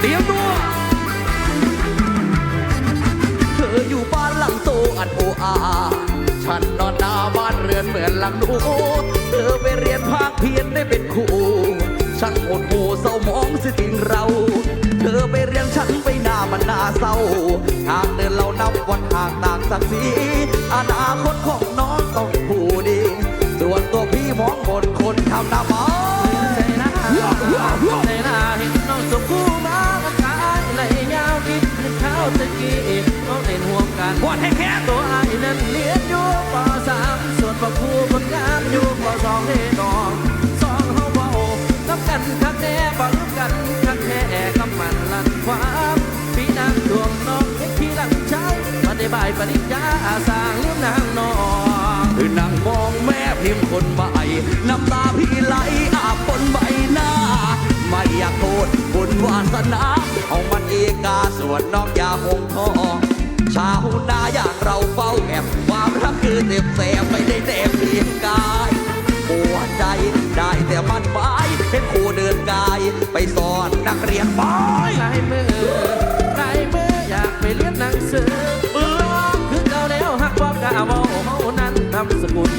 เตรียมตัว เธออยู่บ้านหลังโตอัดโออา ฉันนอนหน้าบ้านเรือนเหมือนหลังนูเธอไปเรียนภาคเพียนได้เป็นครูฉันงหดหูเศร้ามองสิจริงเรา เธอไปเรียนฉันไปหน้ามันหน้าเศร้า ทางเดินเรานับวันห่างต่างศักดิ์ศรี นห่วงกันวนให้แค่ตัวไอ้ายนั้นเรียนอยู่ปสามส่วนพ่อครูคนงานอยู่ปสองเฮนองสองเฮาเบากับกันคักแน่บังกันคักแท้กับมันลันความพี่นางดวงน้องเฮ็ดที่หลังใจมาได้บายปริญญาอาสางเลี้ยงนางน้องคือนั่งมองแม่พิมพ์คนใหม่น้ำตาพี่ไหลอาบบนใบหน้าไม่อยากโทษบุญวาสนาเอามันเอกาส่วนน้องอยาหงทอง ชาวนาอย่างเราเฝ้าแอบความรักคือเต็มแสบไม่ได้แนบเพียงกายปวดใจได้แต่มันหมายเห็นครูเดินกาย ไปสอนนักเรียนบอยลายมือลายมืออยากไปเรียนหนังสือเออคือเก่าแล้วหักบอกกะเว่าเฮานั้นนำสกุล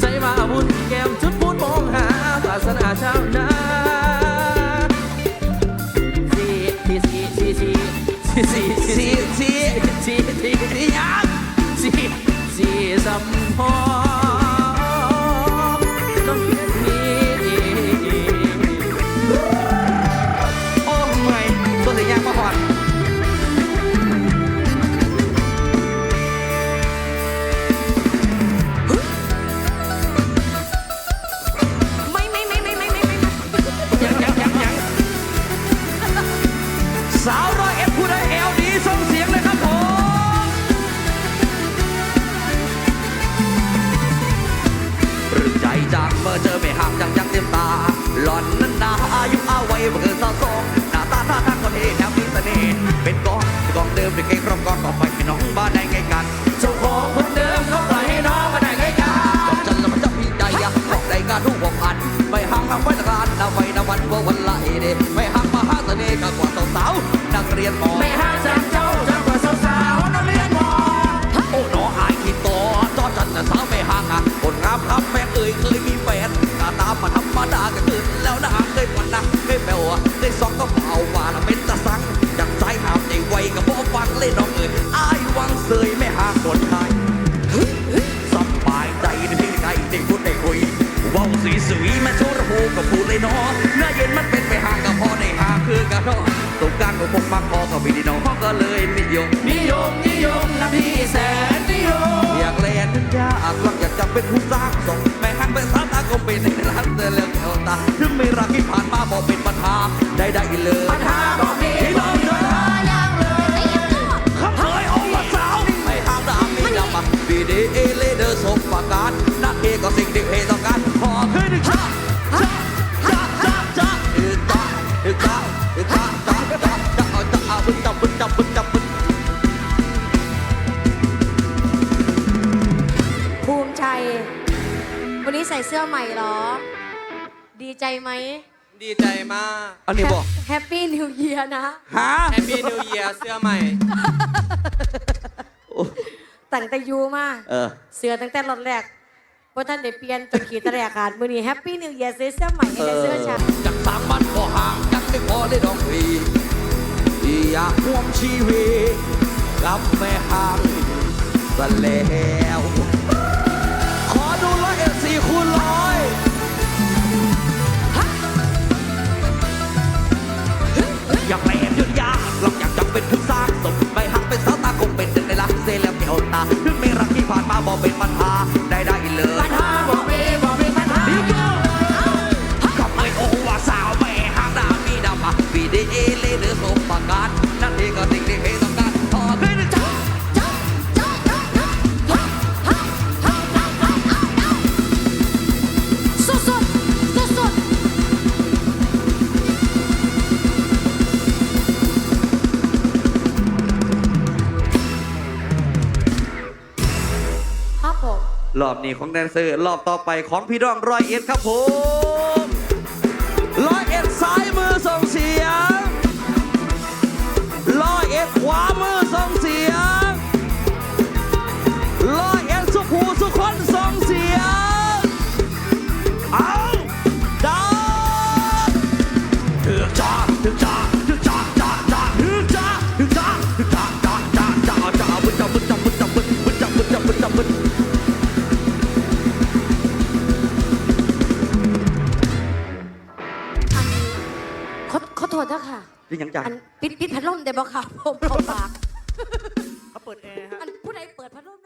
ใจว่าบุญแก้มจุดพูดมองหาศาสนาชาวนา สั เรียนหมอไม่ห่างจากเจ้าจากกว่าสาวๆนักเรียนมอโอ้หนออายขี้ตอจอจันน่ะสาวไม่ห่างอะคนงามครับแม่เอ่ยเคยมีแฟนตาตามมาธรรมดาก็คือแล้วนะเคยปวันนะเคยแปลว่าได้สองก็เอาว่าละเป็นตะสังจากใจหามใจไวกับพ่อฟังเล่นน้องเอ่ยอายวังเสยไม่ห่างคนไทยสบายใจในที่ใกล้ได้พูดได้คุยเว้าสีสวีแม่โชระหูกับพูดเลยเนาะเนื้อเย็นมันเป็นไปห่างกับพ่อในห่างคือกันเนาะ ตกการของพวกมักพอกับวิดีน้องพ่อก็เลยนิยมนิยมนิยมนะพี่แสนนิยมอยากเล่นยากหลังอยากจะเป็นผู้สร้างสมไม่หันไปสาตาก็เป็นในรักแต่เรื่องเอวตาถึงไม่รักที่ผ่านมาบอกเป็นปัญหาได้ได้เลยปัญหาบอกมีบอกมีปัญหาอย่างเลยคำเคยโอ้ว่าสาวไม่ห้ามดามไม่ดำมาบีดีเอเลเดอร์สมประการนักเอก็สิ่งที่เพต้ มิใจ วันนี้ใส่เสื้อใหม่เหรอ ดีใจไหมดีใจมากอันนี้บอกแฮปปี้นิวเยียนะฮะแฮปปี้นิวเยียร์เสื้อใหม่ โอ้ตั้งแต่ยูมา เออ เสื้อตั้งแต่รถแรกว่าท่านได้เปลี่ยนจนขีดตะแรกขาดมือนี้แฮปปี้นิวเยียซื้อเสื้อใหม่ให้ได้เสื้อฉันจากสามบันก็ห่างจากไม่พอได้ดองพีที่อยากห่วมชีวิตกับแม่ห่างซะแล้ว รอบนี้ของแดนเซอร์ รอบต่อไปของพี่น้องร้อยเอ็ดครับผมร้อยเอ็ดซ้ายมือส่งเสียงร้อยเอ็ดขวา เป็นหยังจ้ะอันปิดปิดพัดลมได้บ่ค่ะผมลมปาก เขาเปิดแอร์ฮะ อันผู้ใดเปิดพัดลมนะจ๊ะ